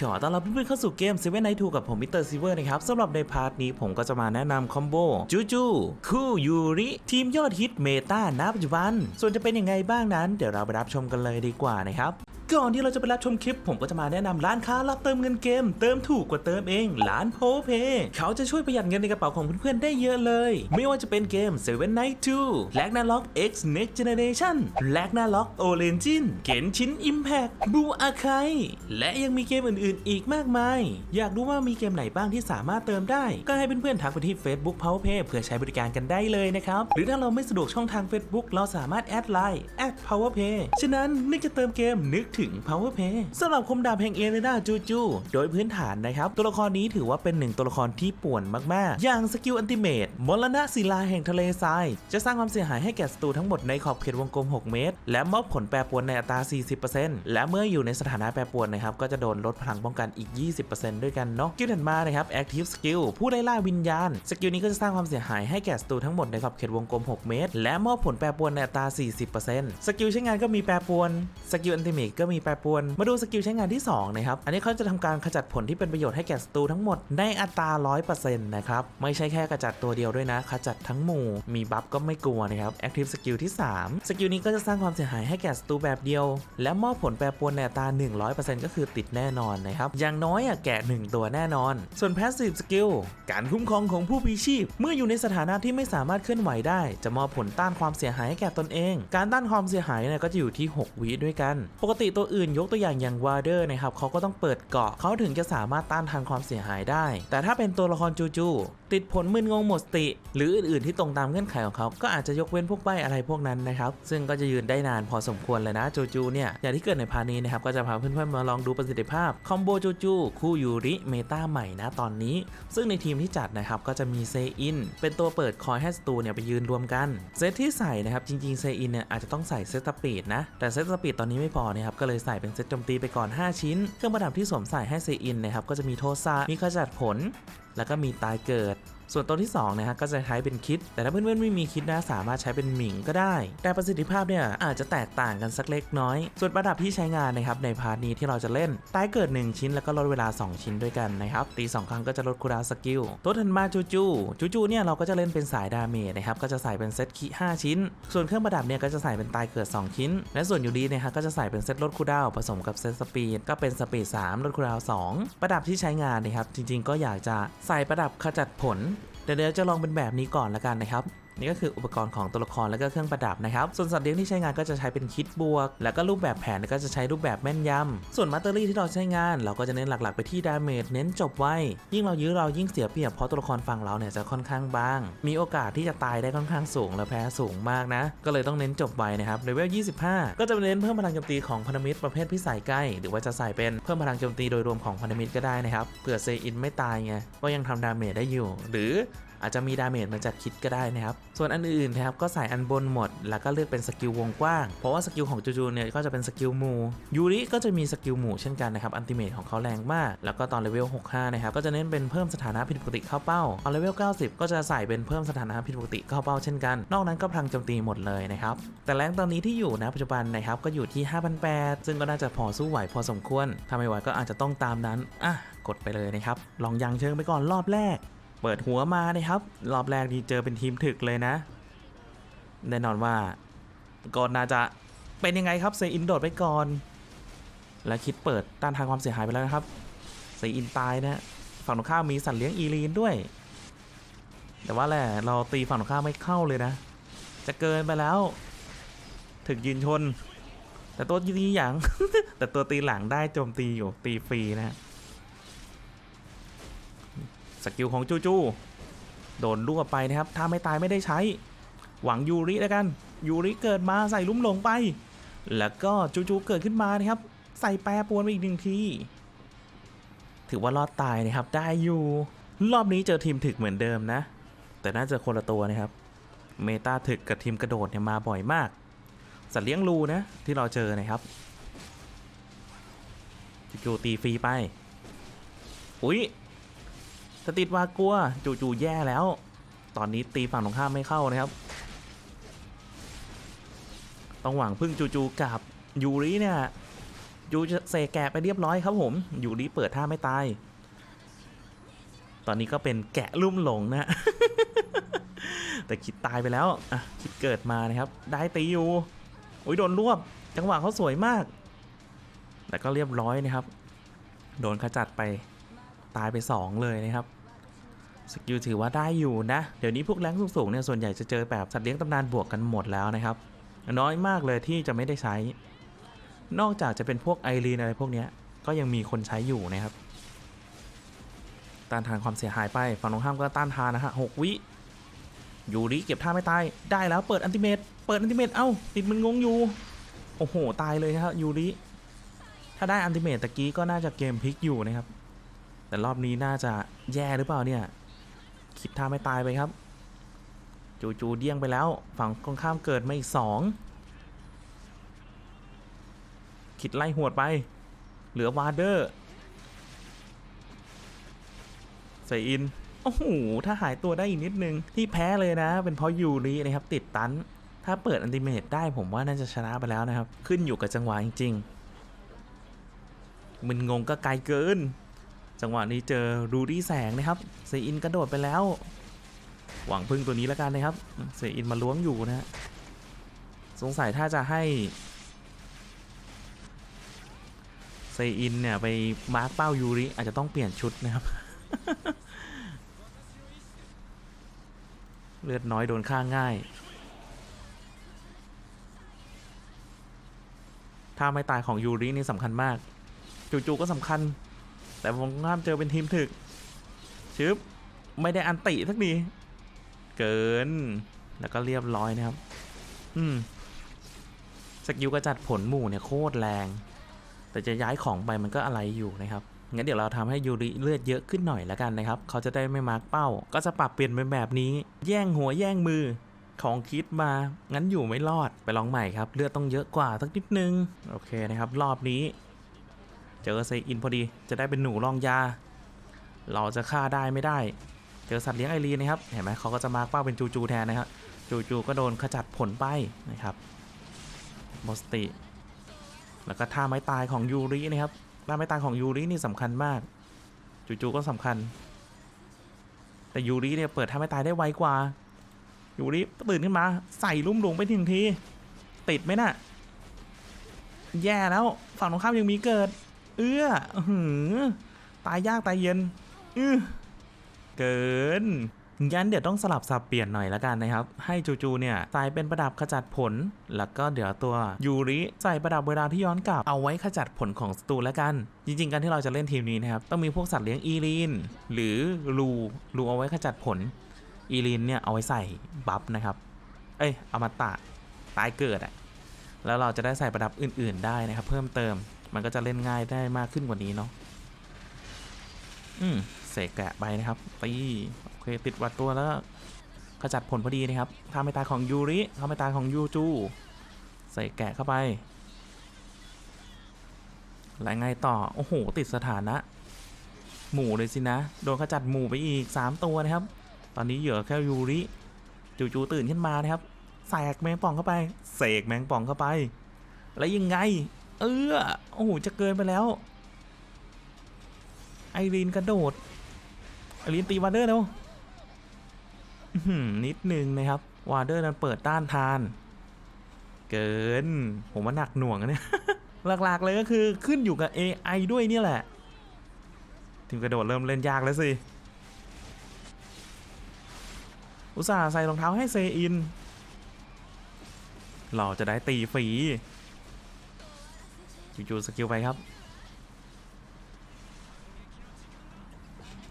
ขอต้อนรับเพื่อนๆเข้าสู่เกม Seven Night 2กับผมมิสเตอร์ซิเวอร์นะครับสำหรับในพาร์ทนี้ผมก็จะมาแนะนำคอมโบจูจูคูยูริ ทีมยอดฮิตเมตาณปัจจุบัน ส่วนจะเป็นยังไงบ้างนั้น เดี๋ยวเราไปรับชมกันเลยดีกว่านะครับ ก่อนที่เราจะไปรับชมคลิป ผมก็จะมาแนะนำร้านค้ารับเติมเงินเกม เติมถูกกว่าเติมเอง ร้านโพเพเขาจะช่วยประหยัดเงินในกระเป๋าของเพื่อนๆได้เยอะเลย ไม่ว่าจะเป็นเกม Seven Night 2 l a g n a r o k X Next Generation l a g n a r o k Origin เกนชิน Impact บูอาไคและยังมีเกมอื่นๆ อีกมากมาย อยากรู้ว่ามีเกมไหนบ้างที่สามารถเติมได้ ก็ให้เพื่อนๆทักไปที่ Facebook PowerPay เพื่อใช้บริการกันได้เลยนะครับหรือถ้าเราไม่สะดวกช่องทาง Facebook เราสามารถแอดไลน์ @PowerPay ฉะนั้นนึกจะเติมเกมนึกถึง PowerPay สำหรับคมดาบแห่งเอเรนาจูจู โดยพื้นฐานนะครับ ตัวละครนี้ถือว่าเป็นหนึ่งตัวละครที่ป่วนมาก ๆ อย่างสกิลอันติเมตมรณะศิลาแห่งทะเลทราย จะสร้างความเสียหายให้แก่ศัตรูทั้งหมดในขอบเขตวงกลม 6 เมตร และมอบผลแปรปรวนในอัตรา 40%และเมื่ออยู่ในสถานะแปรปรวนนะครับก็จะโดนลดพลังป้องกันอีก 20%ด้วยกันเนาะสกิลถัดมานะครับ Active Skill ผู้ไล่ล่าวิญญาณสกิลนี้ก็จะสร้างความเสียหายให้แก่ศัตรูทั้งหมดในขอบเขตวงกลม 6 เมตร และมอบผลแปรปรวนในอัตรา 40%สกิลใช้งานก็มีแปรปรวน สกิลอันติเมตก็มีแปรปรวน มาดูสกิลใช้งานที่ 2 นะครับ อันนี้เขาจะทำการขจัดผลที่เป็นประโยชน์ให้แก่ศัตรูทั้งหมดในอัตรา 100%นะครับ ไม่ใช่แค่ขจัดตัวเดียวด้วยนะ ขจัดทั้งหมู่ มีบัฟก็ไม่กลัวนะครับ Active Skill ที่ 3 สกิลนี้ก็จะสร้างความเสียหายให้แก่ศัตรูแบบเดียว และมอบผลแปรปรวนในอัตรา 100%ก็คือติดแน่นอนนะครับ อย่างน้อยอะแกะ 1 ตัวแน่นอน ส่วน Passive Skill การคุ้มครองของผู้พีชีพ เมื่ออยู่ในสถานะที่ไม่สามารถเคลื่อนไหวได้ จะมอบผลต้านความเสียหายให้แก่ตนเอง การต้านความเสียหายเนี่ยก็จะอยู่ที่ 6 วิด้วยกัน ปกติตัวอื่นยกตัวอย่างอย่างวาเดอร์นะครับเขาก็ต้องเปิดเกาะเขาถึงจะสามารถต้านทานความเสียหายได้ แต่ถ้าเป็นตัวละครจูจู ติดผลมึนงงหมดสติ หรืออื่นๆที่ตรงตามเงื่อนไขของเขา ก็อาจจะยกเว้นพวกใบอะไรพวกนั้นนะครับ ซึ่งก็จะยืนได้นานพอสมควรเลยนะจูจูเนี่ยอย่างที่เกิดในพาร์ทนี้นะครับก็จะพาเพื่อนๆมาลองดูประสิทธิภาพคอมโบจูจูคู่ยูริเมตาใหม่นะตอนนี้ ซึ่งในทีมที่จัดนะครับก็จะมีเซอินเป็นตัวเปิดคอยให้ศัตรูเนี่ยไปยืนรวมกันเซตที่ใส่นะครับจริงๆเซอินเนี่ยอาจจะต้องใส่เซตสปีดนะแต่เซตสปีดตอนนี้ไม่พอนะครับก็เลยใส่เป็นเซตโจมตีไปก่อน 5 ชิ้น เครื่องประดับที่สวมใส่ให้เซอินนะครับก็จะมีโทซามีขจัดผล แล้วก็มีตายเกิด ส่วนตัวที่2นะฮะก็จะใช้เป็นคิด แต่ถ้าเพื่อนๆไม่มีคิดนะสามารถใช้เป็นหมิงก็ได้ แต่ประสิทธิภาพเนี่ยอาจจะแตกต่างกันสักเล็กน้อย ส่วนประดับที่ใช้งานนะครับในพาร์ทนี้ที่เราจะเล่นตายเกิด 1 ชิ้นแล้วก็ลดเวลา 2 ชิ้นด้วยกันนะครับตี2ครั้งก็จะลดคูลดาวสกิลตัวทันมาจูจูจูจูเนี่ยเราก็จะเล่นเป็นสายดาเมจนะครับก็จะใส่เป็นเซตคิ5ชิ้น ส่วนเครื่องประดับเนี่ยก็จะใส่เป็นตายเกิด 2 ชิ้น และส่วนยูดีนะฮะก็จะใส่เป็นเซตลดคูดาวผสมกับเซตสปีดก็เป็นสปีด3ลดคูดาว2ประดับที่ใช้งานนะครับจริง ๆ ก็อยากจะใส่ประดับขจัดผล เดี๋ยวเดี๋ยวจะลองเป็นแบบนี้ก่อนละกันนะครับ นี่ก็คืออุปกรณ์ของตัวละครและก็เครื่องประดับนะครับ ส่วนสัตว์เลี้ยงที่ใช้งานก็จะใช้เป็นคิดบวก แล้วก็รูปแบบแผนก็จะใช้รูปแบบแม่นยำส่วนมัตเตอรี่ที่เราใช้งาน เราก็จะเน้นหลักๆ ไปที่ดาเมจเน้นจบไวยิ่งเรายื้อเรายิ่งเสียเปรียบเพราะตัวละครฝั่งเราเนี่ยจะค่อนข้างบาง มีโอกาสที่จะตายได้ค่อนข้างสูงและแพ้สูงมากนะ ก็เลยต้องเน้นจบไวนะครับเลเวล 25 ก็จะเน้นเพิ่มพลังโจมตีของพันธมิตรประเภทพิสัยใกล้ หรือว่าจะใส่เป็นเพิ่มพลังโจมตีโดยรวมของพันธมิตรก็ได้นะครับเผื่อเซอินไม่ตายไงก็ยังทำดาเมจได้อยู่ หรือ อาจจะมีดาเมจมาจากคิดก็ได้นะครับ ส่วนอันอื่นนะครับก็ใส่อันบนหมด แล้วก็เลือกเป็นสกิลวงกว้าง เพราะว่าสกิลของจูจูเนี่ยก็จะเป็นสกิลหมูยูริก็จะมีสกิลหมู่เช่นกันนะครับ อันติเมทของเขาแรงมาก แล้วก็ตอนเลเวล 65 นะครับ ก็จะเน้นเป็นเพิ่มสถานะผิดปกติเข้าเป้า ตอนเลเวล 90 ก็จะใส่เป็นเพิ่มสถานะผิดปกติเข้าเป้าเช่นกัน นอกนั้นก็พลังโจมตีหมดเลยนะครับ แต่แรงตอนนี้ที่อยู่นะปัจจุบันนะครับก็อยู่ที่ 5,800 ซึ่งก็น่าจะพอสู้ไหวพอสมควร ถ้าไม่ไหวก็อาจจะต้องตามนั้น อะ กดไปเลยนะครับ ลองยังเชิงไปก่อนรอบแรก เปิดหัวมานะครับ รอบแรกนี่เจอเป็นทีมถึกเลยนะ แน่นอนว่าก็น่าจะเป็นยังไงครับเซอินโดดไปก่อน และคิดเปิดต้านทานความเสียหายไปแล้วนะครับเซอินตายนะฝั่งตรงข้ามมีสัตว์เลี้ยงอีลีนด้วย แต่ว่าแหละเราตีฝั่งตรงข้ามไม่เข้าเลยนะ จะเกินไปแล้ว ถึกยืนชน แต่ตัวตีอย่างแต่ตัวตีหลังได้โจมตีอยู่ตีฟรีนะฮะ สกิลของจูจูโดนลวกไปนะครับ ถ้าไม่ตายไม่ได้ใช้ หวังยูริแล้วกัน ยูริเกิดมาใส่ลุ่มหลงไป แล้วก็จูจูเกิดขึ้นมานะครับ ใส่แปรปวนไปอีกหนึ่งที ถือว่ารอดตายนะครับ ได้อยู่ รอบนี้เจอทีมถึกเหมือนเดิมนะ แต่น่าจะคนละตัวนะครับ เมตาถึกกับทีมกระโดดเนี่ยมาบ่อยมาก สัตว์เลี้ยงรูนะที่เราเจอนะครับจูจูตีฟรีไป อุ๊ย ติดวากลัวจู่ๆแย่แล้ว ตอนนี้ตีฝั่งตรงข้ามไม่เข้านะครับ ต้องหวังพึ่งจู่ๆกับยูริเนี่ยยูจะเสกแกะไปเรียบร้อยครับผมยูริเปิดท่าไม่ตาย ตอนนี้ก็เป็นแกะลุ่มหลงนะ แต่คิดตายไปแล้วอะคิดเกิดมานะครับ ได้ตีอยู่โอ้ยโดนรวบ จังหวะเขาสวยมาก แต่ก็เรียบร้อยนะครับ โดนขจัดไปตายไป 2 เลยนะครับ สกิลถือว่าได้อยู่นะ เดี๋ยวนี้พวกแรงสูงๆเนี่ยส่วนใหญ่จะเจอแบบสัตว์เลี้ยงตำนานบวกกันหมดแล้วนะครับ น้อยมากเลยที่จะไม่ได้ใช้ นอกจากจะเป็นพวกไอรีนอะไรพวกนี้ก็ยังมีคนใช้อยู่นะครับ ต้านทานความเสียหายไปฝั่งตรงข้ามก็ต้านทานนะฮะหกวิยูริเก็บท่าไม่ตาย ได้แล้วเปิดอันติเมตเปิดอันติเมตเอ้าติดมันงงอยู่ โอ้โห ตายเลยนะครับยูริ ถ้าได้อันติเมตตะกี้ก็น่าจะเกมพลิกอยู่นะครับ แต่รอบนี้น่าจะแย่หรือเปล่าเนี่ย คิดท่าไม่ตายไปครับ จูจูเดี้ยงไปแล้ว ฝั่งตรงข้ามเกิดมาอีกสองคิดไล่หวดไป เหลือวาร์เดอร์ใส่อิน โอ้โห ถ้าหายตัวได้อีกนิดนึง ที่แพ้เลยนะ เป็นเพราะยูรินะครับ ติดตัน ถ้าเปิดอันติเมตได้ผมว่าน่าจะชนะไปแล้วนะครับ ขึ้นอยู่กับจังหวะจริงๆ มันงงก็ไกลเกิน จังหวะนี้เจอรูดี้แสงนะครับเซอินกระโดดไปแล้ว หวังพึ่งตัวนี้แล้วกันนะครับเซอินมาล้วงอยู่นะฮะสงสัยถ้าจะให้เซอินเนี่ยไปมาร์กเป้ายูริอาจจะต้องเปลี่ยนชุดนะครับ เลือดน้อยโดนฆ่าง่าย ถ้าไม่ตายของยูรินี่สำคัญมาก จู่ๆก็สำคัญ แต่ผมห้ามเจอเป็นทีมถึกชึบไม่ได้อันติสักทีเกิน แล้วก็เรียบร้อยนะครับ อืมสกิลกระจัดผลหมู่เนี่ยโคตรแรง แต่จะย้ายของไปมันก็อะไรอยู่นะครับงั้นเดี๋ยวเราทำให้ยูริเลือดเยอะขึ้นหน่อยแล้วกันนะครับ เขาจะได้ไม่มาร์กเป้า ก็จะปรับเปลี่ยนเป็นแบบนี้ แย่งหัวแย่งมือของคิดมา งั้นอยู่ไม่รอดไปลองใหม่ครับ เลือดต้องเยอะกว่าสักนิดนึง โอเคนะครับ รอบนี้ เจอไซอินพอดีจะได้เป็นหนูรองยา เราจะฆ่าได้ไม่ได้ เจอสัตว์เลี้ยงไอรีนนะครับเห็นไหมเขาก็จะมาเป้าเป็นจูจูแทนนะครับจูจูก็โดนขจัดผลไปนะครับโมสติ แล้วก็ท่าไม้ตายของยูรินะครับท่าไม้ตายของยูรินี่สำคัญมาก จูจูก็สำคัญ แต่ยูริเนี่ยเปิดท่าไม้ตายได้ไวกว่ายูริตื่นขึ้นมาใส่ลุ่มหลวงไปถึงทีติดไหมน่ะแย่แล้วฝั่งตรงข้ามยังมีเกิด เอื้อหือตายยากตายเย็นอือเกินงั้นเดี๋ยวต้องสลับสับเปลี่ยนหน่อยละกันนะครับ ให้จูจูเนี่ยใส่เป็นประดับขจัดผล แล้วก็เดี๋ยวตัวยูริใส่ประดับเวลาที่ย้อนกลับเอาไว้ขจัดผลของศัตรูละกัน จริง ๆ การที่เราจะเล่นทีมนี้นะครับ ต้องมีพวกสัตว์เลี้ยงอีลีนหรือรูรูเอาไว้ขจัดผลอีลีนเนี่ยเอาไว้ใส่บัฟนะครับ เอ้ยอมตะตายเกิดอะแล้วเราจะได้ใส่ประดับอื่น ๆ ได้นะครับ เพิ่มเติม มันก็จะเล่นง่ายได้มากขึ้นกว่านี้เนาะอืมเสกแกะไปนะครับตีโอเคติดวัดตัวแล้วขจัดผลพอดีนะครับทาไม่ตายของยูริทาไม่ตายของยูจู ใส่แกะเข้าไปแล้วไงต่อ โอ้โห ติดสถานะ หมู่เลยสินะ โดนขจัดหมู่ไปอีก 3 ตัวนะครับ ตอนนี้เหลือแค่ยูริ จูจูตื่นขึ้นมานะครับแสกแมงป่องเข้าไป เสกแมงป่องเข้าไป แล้วยังไง เออโอ้โหจะเกินไปแล้ว ไอรีนกระโดดไอรีนตีวาร์เดอร์แล้วอื้อหือนิดนึงนะครับวาร์เดอร์นั้นเปิดต้านทาน เกิน ผมว่าหนักหน่วงเนี่ยหลักๆเลยก็คือขึ้นอยู่กับ AI ด้วยเนี่ยแหละ ทีมกระโดดเริ่มเล่นยากแล้วสิ อุตส่าห์ใส่รองเท้าให้เซอิน เราจะได้ตีฟรี จู่ๆสกิลไปครับ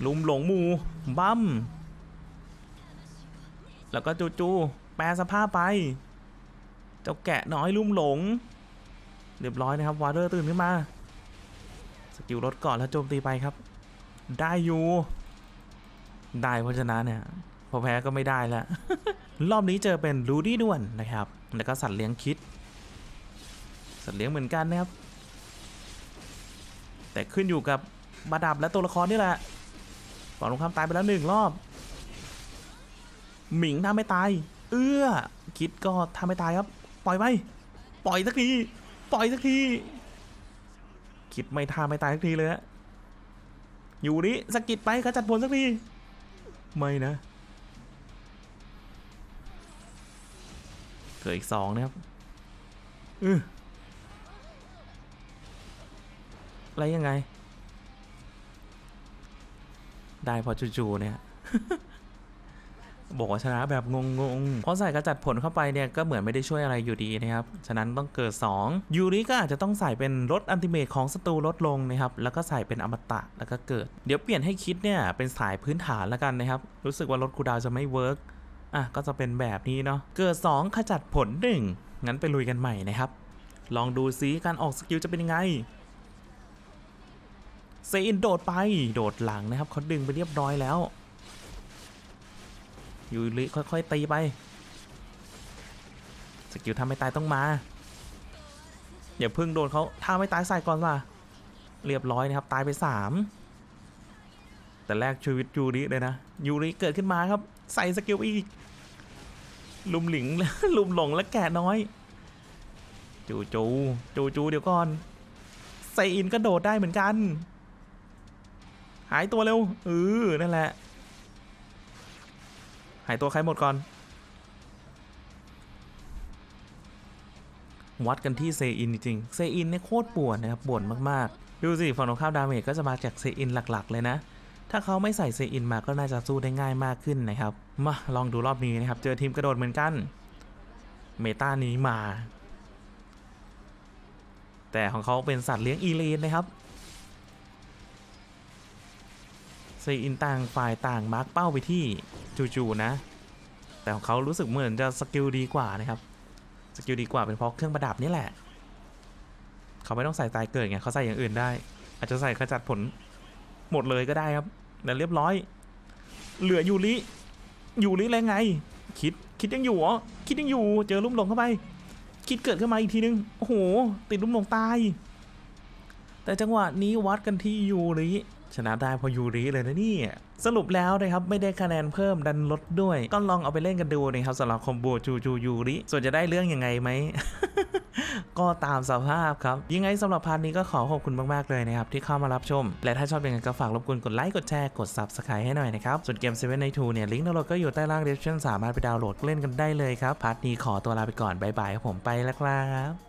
ลุมหลงหมูบัมแล้วก็จู่ๆแปลสภาพไป เจ้าแกะน้อยลุ่มหลง เรียบร้อยนะครับวาร์เดอร์ตื่นขึ้นมา สกิลลดก่อนแล้วโจมตีไปครับ ได้อยู่ ได้เพราะฉะนั้นเนี่ยพอแพ้ก็ไม่ได้แล้ว รอบนี้เจอเป็นรูดี้ด่วนนะครับ แล้วก็สัตว์เลี้ยงคิด สัตว์เลี้ยงเหมือนกันนะครับ แต่ขึ้นอยู่กับประดับและตัวละครนี่แหละฝั่งตรงข้ามตายไปแล้วหนึ่งรอบ หมิงทำไม่ตาย เอื้อ คิดก็ทำไม่ตายครับ ปล่อยไป ปล่อยสักที ปล่อยสักที คิดไม่ท่าไม่ตายสักทีเลยฮะ อยู่นี่สะกิดไปขจัดผลสักที ไม่นะ เกิดอีกสองนะครับ อือ อะไรยังไง ได้พอจู่ๆเนี่ย บอกว่าชนะแบบงงๆ เพราะใส่กระจัดผลเข้าไปเนี่ย ก็เหมือนไม่ได้ช่วยอะไรอยู่ดีนะครับ ฉะนั้นต้องเกิด 2 ยูริก็อาจจะต้องใส่เป็นลดอันติเมทของศัตรูลดลงนะครับ แล้วก็ใส่เป็นอมตะแล้วก็เกิด เดี๋ยวเปลี่ยนให้คิดเนี่ยเป็นสายพื้นฐานแล้วกันนะครับ รู้สึกว่าลดคูดาวจะไม่เวิร์กอะก็จะเป็นแบบนี้เนาะ เกิด 2 ขจัดผล 1 งั้นไปลุยกันใหม่นะครับ ลองดูซิการออกสกิลจะเป็นยังไง เซอินโดดไปโดดหลังนะครับเขาดึงไปเรียบร้อยแล้ว ยูริค่อยๆตีไป สกิลทำไม่ตายต้องมา อย่าเพิ่งโดนเขาถ้าไม่ตายใส่ก่อนว่ะเรียบร้อยนะครับ ตายไป 3 แต่แรกชีวิตยูริเลยนะ ยูริเกิดขึ้นมาครับ ใส่สกิลอีก ลุมหลิงลุมหลงและแกะน้อย จูจูจูจูเดี๋ยวก่อนไซอินก็โดดได้เหมือนกัน หายตัวเร็วเออนั่นแหละ หายตัวใครหมดก่อน วัดกันที่เซอินจริงเซอินเนี่ยโคตรปวดนะครับปวดมากๆ ดูสิฝั่งตรงข้ามดาเมจก็จะมาจากเซอินหลักๆ เลยนะ ถ้าเขาไม่ใส่เซอินมาก็น่าจะสู้ได้ง่ายมากขึ้นนะครับ มาลองดูรอบนี้นะครับ เจอทีมกระโดดเหมือนกัน เมตานี้มา แต่ของเขาเป็นสัตว์เลี้ยงอีเลนนะครับ ซอินต่างฝ่ายต่างมาร์กเป้าไปที่จูๆนะ แต่ของเขารู้สึกเหมือนจะสกิลดีกว่านะครับสกิลดีกว่าเป็นเพราะเครื่องประดับนี่แหละ เขาไม่ต้องใส่ตายเกิดไงเขาใส่อย่างอื่นได้ อาจจะใส่ขจัดผลหมดเลยก็ได้ครับแต่เรียบร้อย เหลือยูริยูริแล้วไง คิดคิดยังอยู่เหรอคิดยังอยู่เจอลุ่มหลงเข้าไป คิดเกิดขึ้นมาอีกทีนึงโอ้โหติดลุ่มหลงตาย แต่จังหวะนี้วัดกันที่ยูริ ชนะได้เพอยูริเลยนะนี่ สรุปแล้วนะครับ ไม่ได้คะแนนเพิ่มดันลดด้วย ก็ลองเอาไปเล่นกันดูนะครับสำหรับคอมโบจูจูยูริ ส่วนจะได้เรื่องยังไงไหม ก็ตามสภาพครับ ยังไงสำหรับพาร์ทนี้ก็ขอขอบคุณมาก ๆ เลยนะครับ ที่เข้ามารับชม และถ้าชอบยังไงก็ฝากรบกวนกดไลค์ กดแชร์ กด Subscribe ให้หน่อยนะครับ ส่วนเกม7ใน2เนี่ยลิงก์ดาวน์โหลดก็อยู่ใต้ล่าง description สามารถไปดาวน์โหลดเล่นกันได้เลยครับพาร์ทนี้ขอตัวลาไปก่อนบายบายครับผมไปแล้วครับ